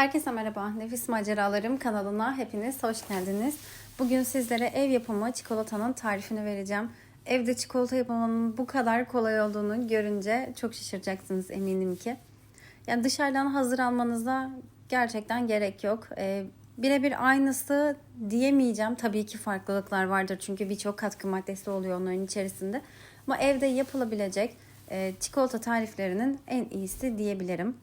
Herkese merhaba. Nefis Maceralarım kanalına hepiniz hoş geldiniz. Bugün sizlere ev yapımı çikolatanın tarifini vereceğim. Evde çikolata yapımının bu kadar kolay olduğunu görünce çok şaşıracaksınız eminim ki. Yani dışarıdan hazır almanıza gerçekten gerek yok. Ee, Birebir aynısı diyemeyeceğim. Tabii ki farklılıklar vardır çünkü birçok katkı maddesi oluyor onların içerisinde. Ama evde yapılabilecek e, çikolata tariflerinin en iyisi diyebilirim.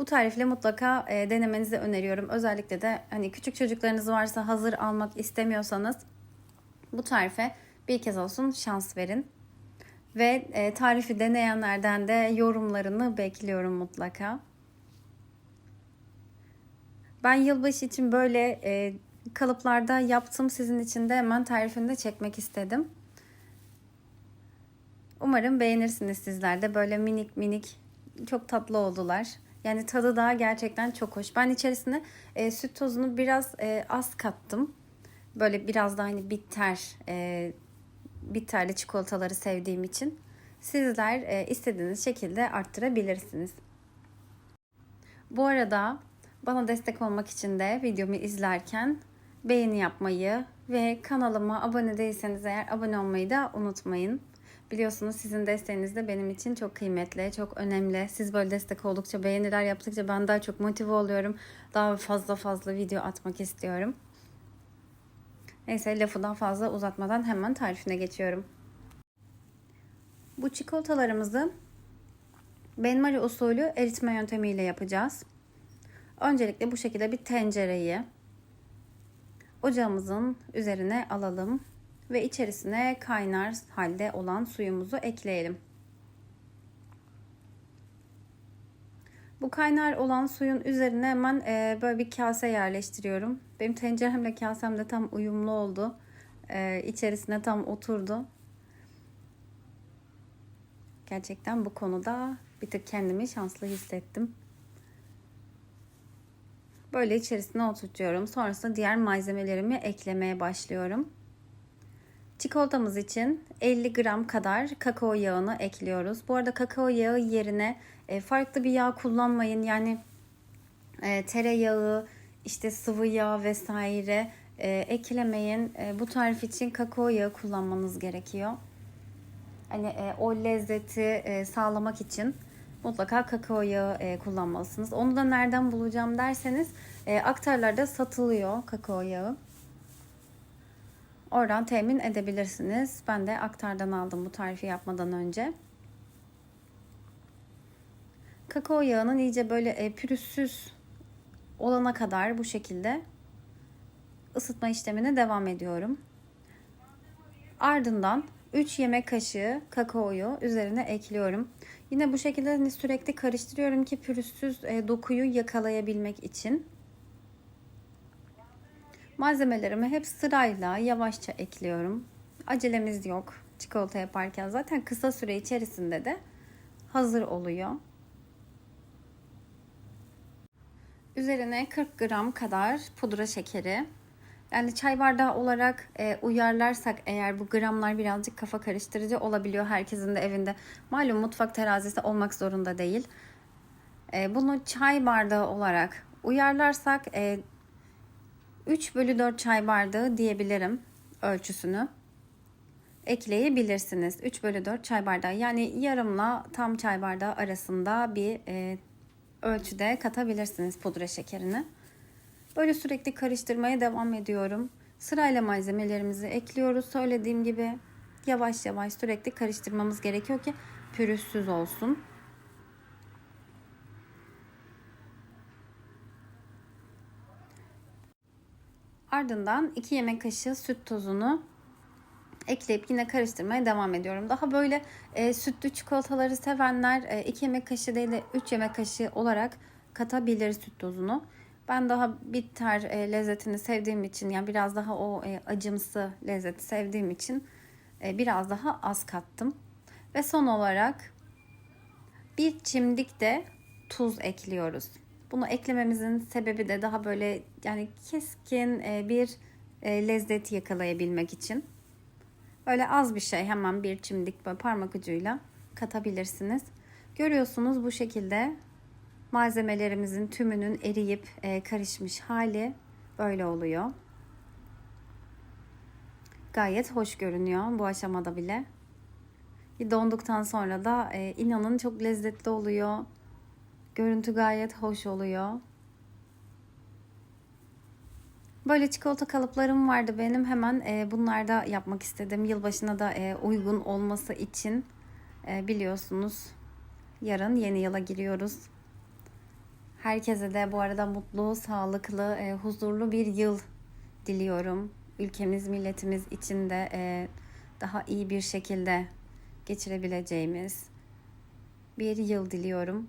Bu tarifle mutlaka e, denemenizi öneriyorum. Özellikle de hani küçük çocuklarınız varsa hazır almak istemiyorsanız bu tarife bir kez olsun şans verin. Ve e, tarifi deneyenlerden de yorumlarını bekliyorum mutlaka. Ben yılbaşı için böyle e, kalıplarda yaptım. Sizin için de hemen tarifini de çekmek istedim. Umarım beğenirsiniz sizler de. Böyle minik minik çok tatlı oldular. Yani tadı da gerçekten çok hoş. Ben içerisine e, süt tozunu biraz e, az kattım. Böyle biraz da hani bitter, e, bitterli çikolataları sevdiğim için. Sizler e, istediğiniz şekilde arttırabilirsiniz. Bu arada bana destek olmak için de videomu izlerken beğeni yapmayı ve kanalıma abone değilseniz eğer abone olmayı da unutmayın. Biliyorsunuz sizin desteğiniz de benim için çok kıymetli, çok önemli. Siz böyle destek oldukça, beğeniler yaptıkça ben daha çok motive oluyorum. Daha fazla fazla video atmak istiyorum. Neyse lafı daha fazla uzatmadan hemen tarifine geçiyorum. Bu çikolatalarımızı benmari usulü eritme yöntemiyle yapacağız. Öncelikle bu şekilde bir tencereyi ocağımızın üzerine alalım ve içerisine kaynar halde olan suyumuzu ekleyelim. Bu kaynar olan suyun üzerine hemen e, böyle bir kase yerleştiriyorum. Benim tenceremle kasem de tam uyumlu oldu. E, içerisine tam oturdu. Gerçekten bu konuda bir tık kendimi şanslı hissettim. Böyle içerisine oturtuyorum. Sonrasında diğer malzemelerimi eklemeye başlıyorum. Çikolatamız için 50 gram kadar kakao yağını ekliyoruz. Bu arada kakao yağı yerine e, farklı bir yağ kullanmayın. Yani e, tereyağı, işte sıvı yağ vesaire e, eklemeyin. Bu tarif için kakao yağı kullanmanız gerekiyor. Hani o lezzeti sağlamak için mutlaka kakao yağı kullanmalısınız. Onu da nereden bulacağım derseniz aktarlarda satılıyor kakao yağı. Oradan temin edebilirsiniz. Ben de aktardan aldım bu tarifi yapmadan önce. Kakao yağının iyice böyle e, pürüzsüz olana kadar bu şekilde ısıtma işlemine devam ediyorum. Ardından 3 yemek kaşığı kakaoyu üzerine ekliyorum. Yine bu şekilde hani sürekli karıştırıyorum ki pürüzsüz e, dokuyu yakalayabilmek için. Malzemelerimi hep sırayla yavaşça ekliyorum. Acelemiz yok çikolata yaparken. Zaten kısa süre içerisinde de hazır oluyor. Üzerine 40 gram kadar pudra şekeri. Yani çay bardağı olarak e, uyarlarsak eğer bu gramlar birazcık kafa karıştırıcı olabiliyor herkesin de evinde. Malum mutfak terazisi olmak zorunda değil. E, bunu çay bardağı olarak uyarlarsak e, 3 bölü 4 çay bardağı diyebilirim ölçüsünü. Ekleyebilirsiniz. 3 bölü 4 çay bardağı yani yarımla tam çay bardağı arasında bir e, ölçüde katabilirsiniz pudra şekerini. Böyle sürekli karıştırmaya devam ediyorum. Sırayla malzemelerimizi ekliyoruz. Söylediğim gibi yavaş yavaş sürekli karıştırmamız gerekiyor ki pürüzsüz olsun. Ardından 2 yemek kaşığı süt tozunu ekleyip yine karıştırmaya devam ediyorum. Daha böyle e, sütlü çikolataları sevenler 2 e, yemek kaşığı değil de 3 yemek kaşığı olarak katabilir süt tozunu. Ben daha bitter e, lezzetini sevdiğim için yani biraz daha o e, acımsı lezzeti sevdiğim için e, biraz daha az kattım. Ve son olarak bir çimdik de tuz ekliyoruz. Bunu eklememizin sebebi de daha böyle yani keskin e, bir e, lezzet yakalayabilmek için. Böyle az bir şey hemen bir çimdik böyle parmak ucuyla katabilirsiniz. Görüyorsunuz bu şekilde Malzemelerimizin tümünün eriyip e, karışmış hali böyle oluyor. Gayet hoş görünüyor bu aşamada bile. Donduktan sonra da inanın çok lezzetli oluyor. Görüntü gayet hoş oluyor. Böyle çikolata kalıplarım vardı benim. Hemen e, bunlarda yapmak istedim. Yılbaşına da e, uygun olması için e, biliyorsunuz yarın yeni yıla giriyoruz. Herkese de bu arada mutlu, sağlıklı, e, huzurlu bir yıl diliyorum. Ülkemiz, milletimiz için de e, daha iyi bir şekilde geçirebileceğimiz bir yıl diliyorum.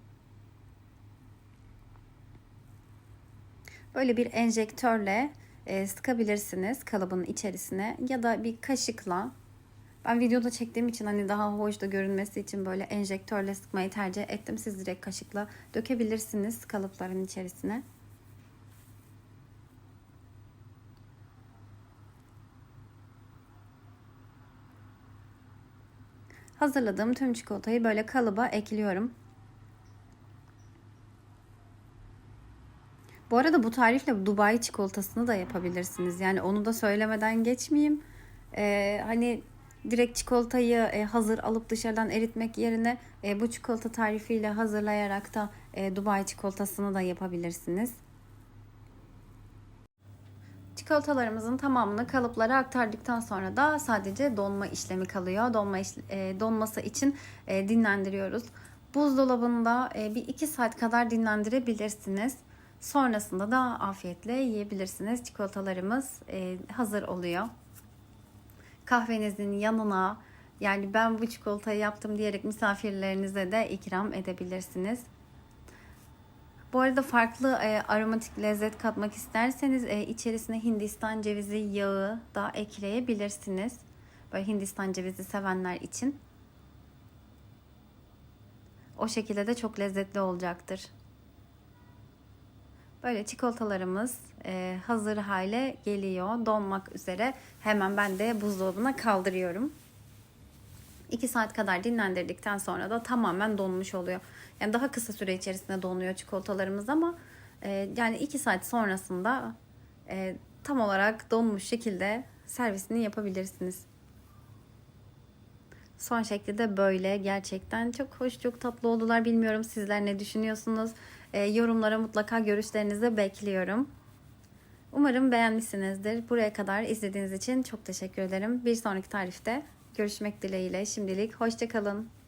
Böyle bir enjektörle e, sıkabilirsiniz kalıbın içerisine ya da bir kaşıkla. Ben videoda çektiğim için hani daha hoş da görünmesi için böyle enjektörle sıkmayı tercih ettim. Siz direkt kaşıkla dökebilirsiniz kalıpların içerisine. Hazırladığım tüm çikolatayı böyle kalıba ekliyorum. Arada bu tarifle Dubai çikolatasını da yapabilirsiniz. Yani onu da söylemeden geçmeyeyim. Ee, hani direkt çikolatayı e, hazır alıp dışarıdan eritmek yerine e, bu çikolata tarifiyle hazırlayarak da e, Dubai çikolatasını da yapabilirsiniz. Çikolatalarımızın tamamını kalıplara aktardıktan sonra da sadece donma işlemi kalıyor. Donma işle, e, donması için e, dinlendiriyoruz. Buzdolabında e, bir 2 saat kadar dinlendirebilirsiniz. Sonrasında da afiyetle yiyebilirsiniz. Çikolatalarımız e, hazır oluyor. Kahvenizin yanına yani ben bu çikolatayı yaptım diyerek misafirlerinize de ikram edebilirsiniz. Bu arada farklı e, aromatik lezzet katmak isterseniz e, içerisine Hindistan cevizi yağı da ekleyebilirsiniz. Böyle Hindistan cevizi sevenler için. O şekilde de çok lezzetli olacaktır. Böyle çikolatalarımız e, hazır hale geliyor. Donmak üzere. Hemen ben de buzdolabına kaldırıyorum. 2 saat kadar dinlendirdikten sonra da tamamen donmuş oluyor. Yani daha kısa süre içerisinde donuyor çikolatalarımız ama e, yani 2 saat sonrasında e, tam olarak donmuş şekilde servisini yapabilirsiniz. Son şekli de böyle gerçekten çok hoş çok tatlı oldular. Bilmiyorum sizler ne düşünüyorsunuz? E, yorumlara mutlaka görüşlerinizi bekliyorum. Umarım beğenmişsinizdir. Buraya kadar izlediğiniz için çok teşekkür ederim. Bir sonraki tarifte görüşmek dileğiyle. Şimdilik hoşçakalın.